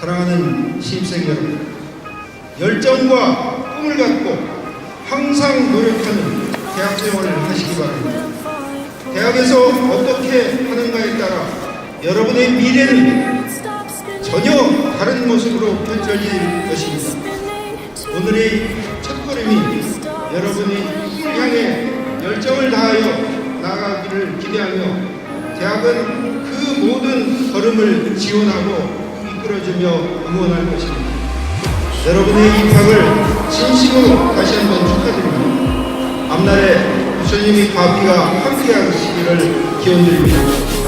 사랑하는 신입생 여러분, 열정과 꿈을 갖고 항상 노력하는 대학 생활을 하시기 바랍니다. 대학에서 어떻게 하는가에 따라 여러분의 미래는 전혀 다른 모습으로 펼쳐질 것입니다. 오늘의 첫 걸음이 여러분이 꿈을 향해 열정을 다하여 나아가기를 기대하며 대학은 그 모든 걸음을 지원하고 이끌어주며 응원할 것입니다. 여러분의 입학을 진심으로 다시 한번 축하드립니다. 앞날에 부처님이 과비가 함께하시기를 기원드립니다.